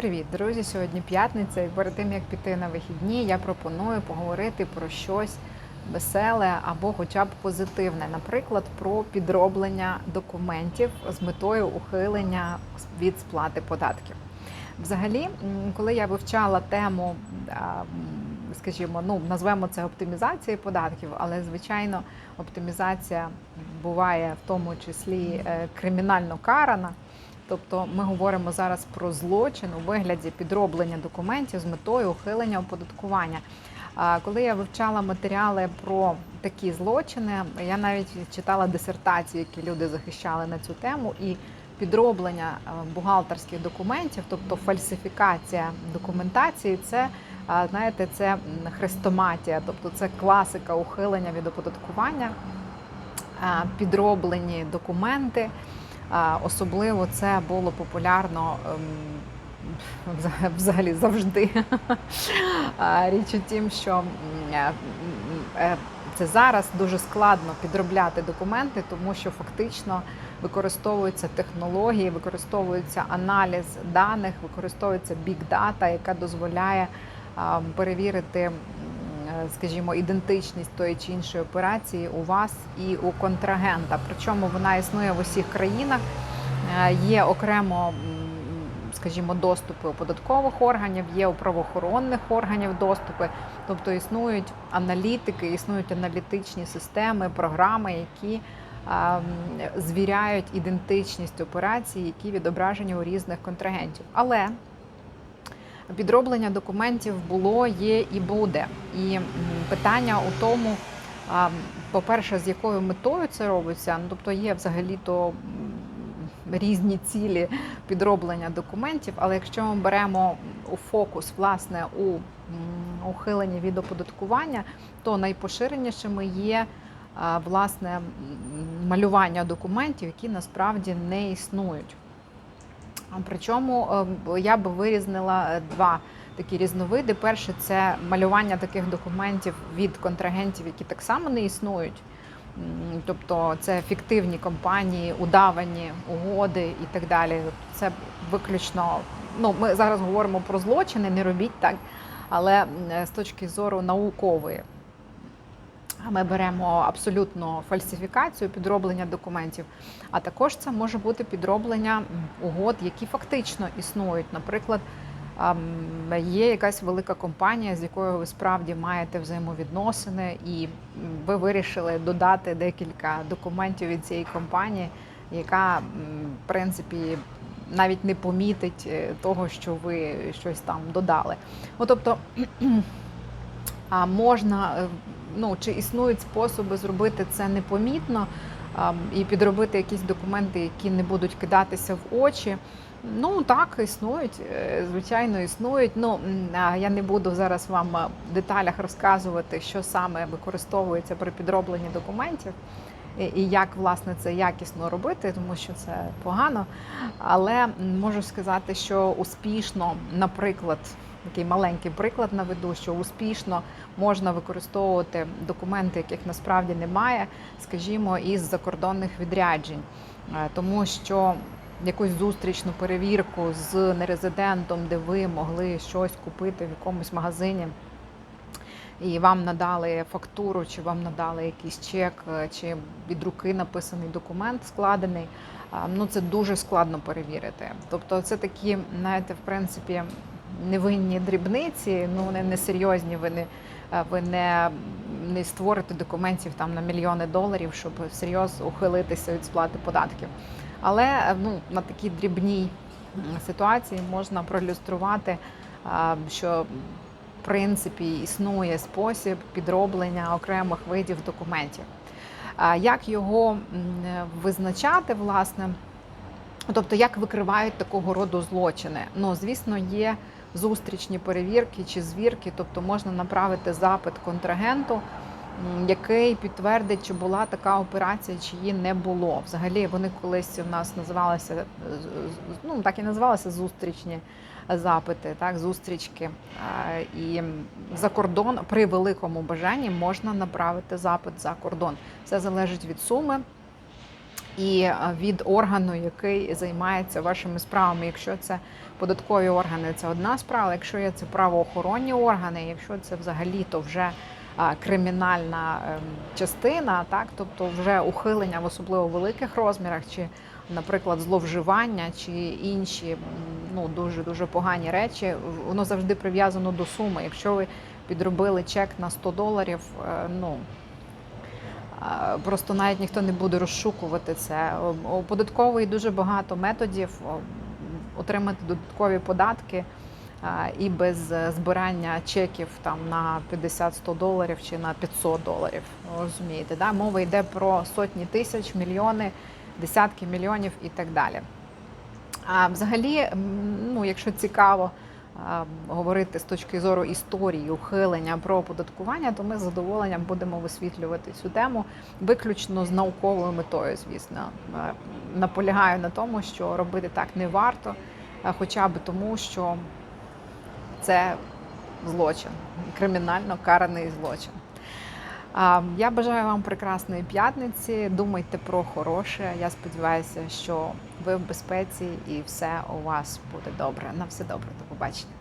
Привіт, друзі! Сьогодні п'ятниця, і перед тим як піти на вихідні, я пропоную поговорити про щось веселе або хоча б позитивне, наприклад, про підроблення документів з метою ухилення від сплати податків. Взагалі, коли я вивчала тему, скажімо, ну назвемо це оптимізації податків, але звичайно, оптимізація буває в тому числі е, кримінально карана. Тобто ми говоримо зараз про злочин у вигляді підроблення документів з метою ухилення оподаткування. Коли я вивчала матеріали про такі злочини, я навіть читала дисертації, які люди захищали на цю тему, і підроблення е, бухгалтерських документів, тобто фальсифікація документації, це знаєте, це хрестоматія, тобто це класика ухилення від оподаткування, підроблені документи. Особливо це було популярно ем, взагалі завжди. Річ у тім, що е, е, це зараз дуже складно підробляти документи, тому що фактично використовуються технології, використовується аналіз даних, використовується бік-дата, яка дозволяє перевірити, м, е, скажімо, ідентичність тої чи іншої операції у вас і у контрагента. Причому вона існує в усіх країнах. Е, Є окремо, скажімо, доступи у податкових органів, є у правоохоронних органів доступи. Тобто існують аналітики, існують аналітичні системи, програми, які звіряють ідентичність операцій, які відображені у різних контрагентів. Але підроблення документів було, є і буде. І питання у тому, по-перше, з якою метою це робиться. Ну, тобто є взагалі-то різні цілі підроблення документів, але якщо ми беремо у фокус власне у м, ухиленні від оподаткування, то найпоширенішими є власне малювання документів, які насправді не існують. Причому е, я би вирізнила е, два такі різновиди. Перше це малювання таких документів від контрагентів, які так само не існують. Тобто це фіктивні компанії, удавані угоди і так далі. Це виключно. Ну, ми зараз говоримо про злочини, не робіть так. Але з точки зору наукової, ми беремо абсолютно фальсифікацію, підроблення документів. А також це може бути підроблення угод, які фактично існують. Наприклад, є якась велика компанія, з якою ви справді маєте взаємовідносини, і ви вирішили додати декілька документів від цієї компанії, яка в принципі навіть не помітить е, того, що ви щось там додали. Ну, тобто можна, е, ну чи існують способи зробити це непомітно і підробити якісь документи, які не будуть кидатися в очі. Ну так, існують, е, звичайно, існують. Ну я не буду зараз вам в деталях розказувати, що саме використовується при підробленні документів. І як власне це якісно робити, тому що це погано. Але можу сказати, що успішно, наприклад, такий маленький приклад наведу, що успішно можна використовувати документи, яких насправді немає, скажімо, із закордонних відряджень, Е, тому що якусь зустрічну перевірку з нерезидентом, де ви могли щось купити в якомусь магазині. І вам надали фактуру, чи вам надали якийсь чек, е, чи від руки написаний документ складений. Ну це дуже складно перевірити. Тобто, це такі, знаєте, в принципі, невинні дрібниці, ну вони не серйозні. Ви не е, ви не, не створите документів там на мільйони доларів, щоб всерйоз ухилитися від сплати податків. Але е, ну на такій дрібній ситуації можна проілюструвати, що в принципі існує спосіб підроблення окремих видів документів. Як його визначати, власне? Тобто, як викривають такого роду злочини? Ну, звісно, є зустрічні перевірки чи звірки, тобто можна направити запит контрагенту, який підтвердить, чи була така операція, чи її не було. Взагалі вони колись у нас називалися е, ну так і називалися зустрічні запити, так, зустрічки. І за кордон при великому бажанні можна направити запит за кордон. Все залежить від суми і е, від органу, який займається вашими справами. Якщо це податкові органи, це одна справа. Якщо є це правоохоронні органи, якщо це взагалі то вже кримінальна ем, частина, так тобто вже ухилення в особливо великих розмірах, чи, наприклад, зловживання, чи інші ну дуже дуже погані речі, воно завжди прив'язано до суми. Якщо ви підробили чек на 100 доларів, е, ну Просто навіть ніхто не буде розшукувати це. У- податкової дуже багато методів отримати додаткові податки і без е, збирання чеків там на 50-100 доларів чи на 500 доларів. Розумієте, да? мова йде про сотні тисяч, мільйони, десятки мільйонів і так далі. А взагалі, ну, якщо цікаво говорити з точки зору історії, ухилення про оподаткування, то ми з задоволенням будемо висвітлювати цю тему виключно з науковою метою, звісно. Е, Наполягаю на тому, що робити так не варто, е, хоча б тому, що це злочин, кримінально караний злочин. Я бажаю вам прекрасної п'ятниці. Думайте про хороше. Я сподіваюся, що ви в безпеці і все у вас буде добре. На все добре. До побачення.